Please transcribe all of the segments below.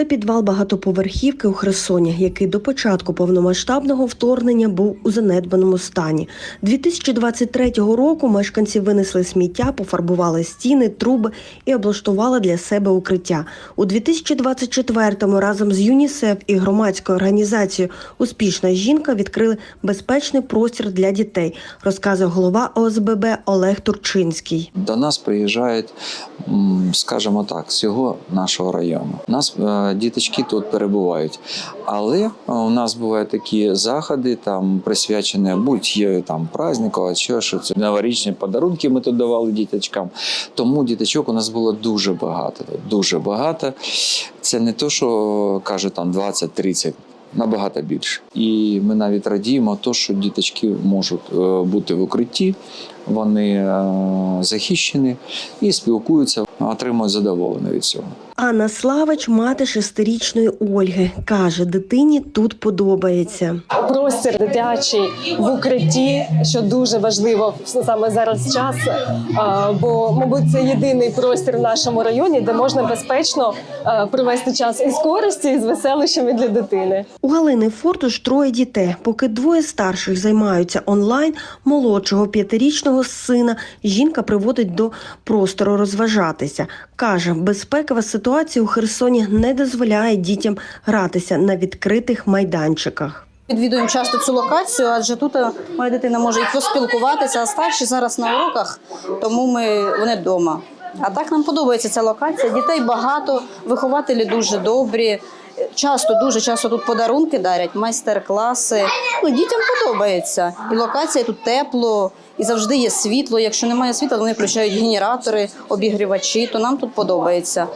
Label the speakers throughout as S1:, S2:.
S1: Це підвал багатоповерхівки у Херсоні, який до початку повномасштабного вторгнення був у занедбаному стані. 2023 року мешканці винесли сміття, пофарбували стіни, труби і облаштували для себе укриття. У 2024-му разом з ЮНІСЕФ і громадською організацією Успішна жінка відкрили безпечний простір для дітей, розказує голова ОСББ Олег Турчинський.
S2: До нас приїжджають, скажімо так, всього нашого району. Нас е, діточки тут перебувають. Але е, у нас бувають такі заходи, там присвячені будь-є там празднику, а що, що це новорічні подарунки ми тут давали діточкам. Тому діточок у нас було дуже багато. Дуже багато. Це не то, що каже там 20-30. Набагато більше, і ми навіть радіємо, то, що діточки можуть е, бути в укритті, вони е, захищені і спілкуються, отримують задоволення від цього.
S1: Анна Славич, мати шестирічної Ольги, каже, дитині тут подобається.
S3: простір дитячий в укритті, що дуже важливо саме зараз час. Бо, мабуть, це єдиний простір в нашому районі, де можна безпечно а, провести час із користі, і з веселищами для дитини.
S1: У Галини Фортуш троє дітей. Поки двоє старших займаються онлайн, молодшого п'ятирічного сина жінка приводить до простору розважатися. Каже, безпекова ситуація у Херсоні не дозволяє дітям гратися на відкритих майданчиках.
S4: Відвідуємо часто цю локацію, адже тут е, моя дитина може і поспілкуватися, а старші зараз на уроках, тому ми вони вдома. А так нам подобається ця локація. Дітей багато, вихователі дуже добрі. Часто, дуже часто тут подарунки дарять, майстер-класи. Ну, дітям подобається. І локація тут тепло, і завжди є світло. Якщо немає світла, вони включають генератори, обігрівачі, то нам тут подобається.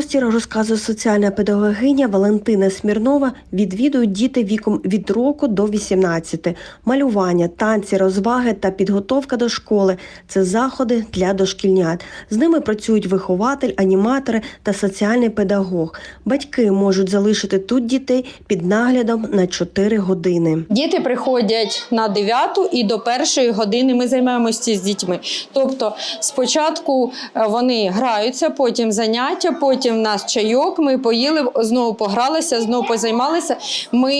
S1: Простір, розказує соціальна педагогиня Валентина Смірнова, відвідують діти віком від року до 18. Малювання, танці, розваги та підготовка до школи це заходи для дошкільнят. З ними працюють вихователь, аніматори та соціальний педагог. Батьки можуть залишити тут дітей під наглядом на 4 години.
S5: Діти приходять на 9 і до першої години ми займаємося з дітьми. Тобто, спочатку е, вони граються, потім заняття, потім в нас чайок. Ми поїли, знову погралися, знову позаймалися. Ми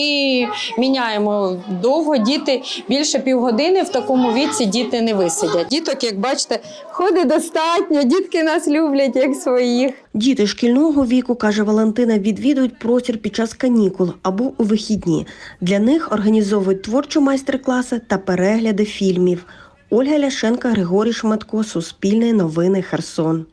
S5: міняємо довго. Діти більше півгодини в такому віці діти не висидять. Діток, як бачите, ходить достатньо. Дітки нас люблять як своїх.
S1: Діти шкільного віку, каже Валентина, відвідують простір під час канікул або у вихідні. Для них організовують творчі майстер-класи та перегляди фільмів. Ольга Ляшенка, Григорій Шматко, Суспільне новини, Херсон.